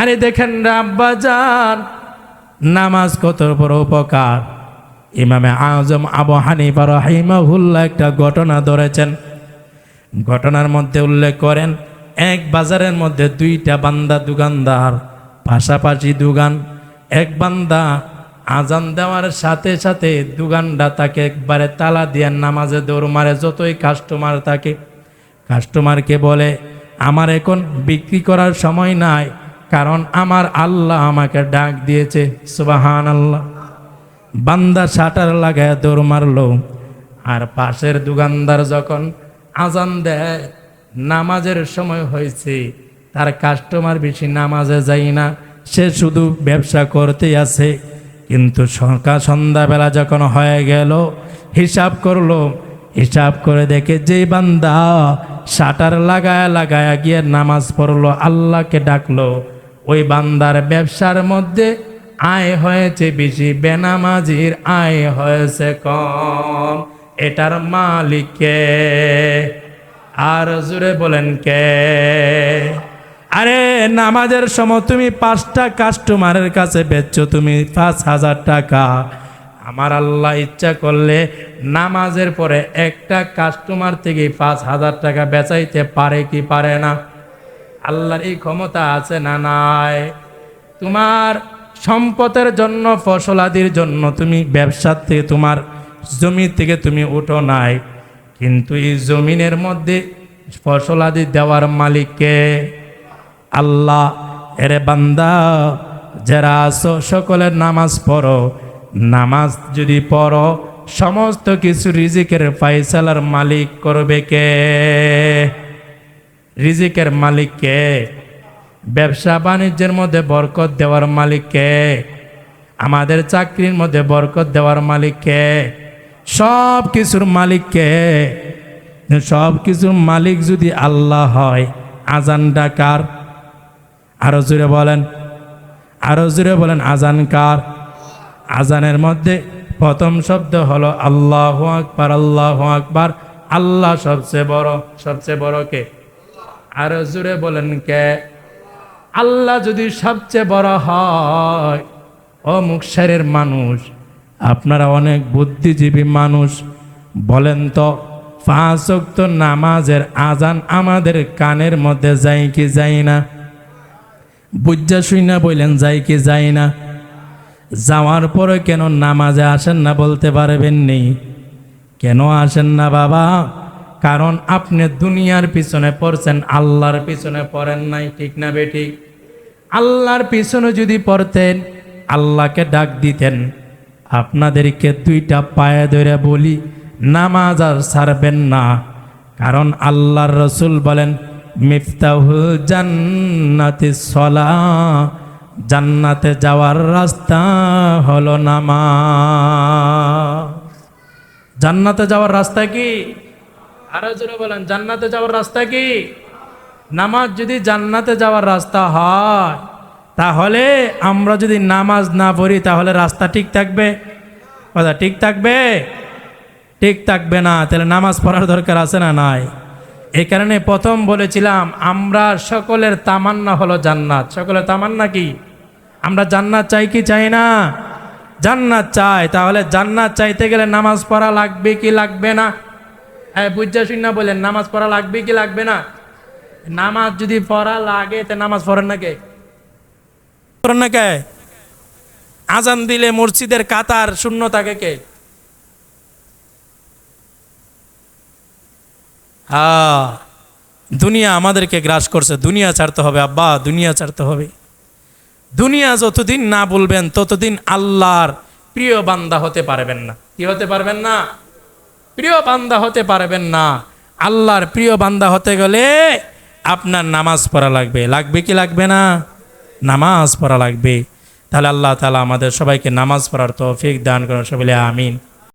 আরে দেখেন রাব্বা যান নামাজ কত বড় উপকার। ইমামে আজম আবু হানিফা রহিমাহুল্লাহ একটা ঘটনা ধরেছেন। ঘটনার মধ্যে উল্লেখ করেন, এক বাজারের মধ্যে দুইটা বান্দা দোকানদার, পাশাপাশি দোকান। এক বান্দা আজান দেওয়ার সাথে সাথে দোকানটা তাকে একবারে তালা দিয়ে নামাজে দৌড় মারে, যতই কাস্টমার থাকে কাস্টমারকে বলে, আমার এখন বিক্রি করার সময় নাই কারণ আমার আল্লাহ আমাকে ডাক দিয়েছে সুবাহান আল্লাহ বান্দা শাটার লাগায় দৌড় মারলো, আর পাশের দোকানদার যখন আজান দেয়, নামাজের সময় হয়েছে, তার কাস্টমার বেশি নামাজে যায় না, সে শুধু ব্যবসা করতেই আছে। কিন্তু সকাল সন্ধ্যাবেলা যখন হয়ে গেল, হিসাব করল, হিসাব করে দেখে যে বান্দা শাটার লাগায় লাগায় গিয়ে নামাজ পড়ল, আল্লাহকে ডাকলো ওই বান্দার ব্যবসার মধ্যে আয় হয়েছে বেশি, বেনামাজির আয় হয়েছে কম। এটার মালিককে আর জুড়ে বলেন কে? আরে নামাজের সময় তুমি পাঁচটা কাস্টমারের কাছে বেচছো, তুমি পাঁচ হাজার টাকা। আমার আল্লাহ ইচ্ছা করলে নামাজের পরে একটা কাস্টমার থেকে পাঁচ হাজার টাকা বেচাইতে পারে কি পারে না? আল্লাহর এই ক্ষমতা আছে না নাই? তোমার সম্পদের জন্য ফসলাদির জন্য তুমি ব্যবসার থেকে, তোমার জমি থেকে তুমি উঠো নাই। কিন্তু এই জমিনের মধ্যে ফসলাদি দেওয়ার মালিককে আল্লাহ। এরে বান্দা, যারা আছো সকলের নামাজ পড়ো। নামাজ যদি পড়ো, সমস্ত কিছু রিজিকের ফাইসালার মালিক করবে কে? রিজিকের মালিক কে ব্যবসা বাণিজ্যের মধ্যে বরকত দেওয়ার মালিক কে আমাদের চাকরির মধ্যে বরকত দেওয়ার মালিক কে সব কিছুর মালিক কে সব কিছুর মালিক যদি আল্লাহ হয়, আজান ডাকার। আরও জুড়ে বলেন। আরও জুড়ে বলেন, আজান কার? আজানের মধ্যে প্রথম শব্দ হলো আল্লাহ আকবার আল্লাহ আকবার। আল্লাহ সবচেয়ে বড় সবচেয়ে বড় কে? আরও জুড়ে বলেন কে? আল্লাহ যদি সবচেয়ে বড় হয় ও মুখসারের মানুষ, আপনারা অনেক বুদ্ধিজীবী মানুষ, বলেন তো, পাঁচ ওয়াক্ত নামাজের আজান আমাদের কানের মধ্যে যাই কি যাই না? বুঝা শুই না বললেন যাই কি যাই না? যাওয়ার পরে কেন নামাজে আসেন না বলতে পারবেন নেই কেন আসেন না বাবা? কারণ আপনি দুনিয়ার পিছনে পড়ছেন, আল্লাহর পিছনে পড়েন নাই, ঠিক না বেঠিক আল্লাহর পিছনে যদি পড়তেন, আল্লাহকে ডাক দিতেন। আপনাদেরকে দুইটা পায়ে ধরে বলি, নামাজ আর ছাড়বেন না। কারণ আল্লাহর রসুল বলেন, মিফতাহুল জান্নাতি সলা। জান্নাতে যাওয়ার রাস্তা হলো নামা জান্নাতে যাওয়ার রাস্তা কি? আরও জোরে বলেন, জান্নাতে যাওয়ার রাস্তা কি? নামাজ যদি জান্নাতে যাওয়ার রাস্তা হয়, তাহলে আমরা যদি নামাজ না পড়ি, তাহলে রাস্তা ঠিক থাকবে? কথা ঠিক থাকবে? ঠিক থাকবে না, তাহলে নামাজ পড়ার দরকার আছে না নাই? এই কারণে প্রথম বলেছিলাম, আমরা সকলের তামান্না হলো জান্নাত। সকলের তামান্না কি? আমরা জান্নাত চাই কি চাই না? জান্নাত চাই, তাহলে জান্নাত চাইতে গেলে নামাজ পড়া লাগবে কি লাগবে না? বুঝা শুন না বলেন নামাজ পড়া লাগবে কি লাগবে না? নামাজ যদি পড়া লাগে, তা নামাজ পড়েন না কে? পড়েন না কে? আজান দিলে মসজিদের কাতার শূন্য থাকে কে? দুনিয়া আমাদেরকে গ্রাস করছে, দুনিয়া ছাড়তে হবে, আব্বা, দুনিয়া ছাড়তে হবে। দুনিয়া যতদিন না বলবেন, ততদিন আল্লাহর প্রিয় বান্দা হতে পারবেন না। কি হতে পারবেন না? প্রিয় বান্দা হতে পারবেন না। আল্লাহর প্রিয় বান্দা হতে গেলে আপনার নামাজ পড়া লাগবে। লাগবে কি লাগবে না? নামাজ পড়া লাগবে। তাহলে আল্লাহ তালা আমাদের সবাইকে নামাজ পড়ার তৌফিক দান করেন সবাই আমিন।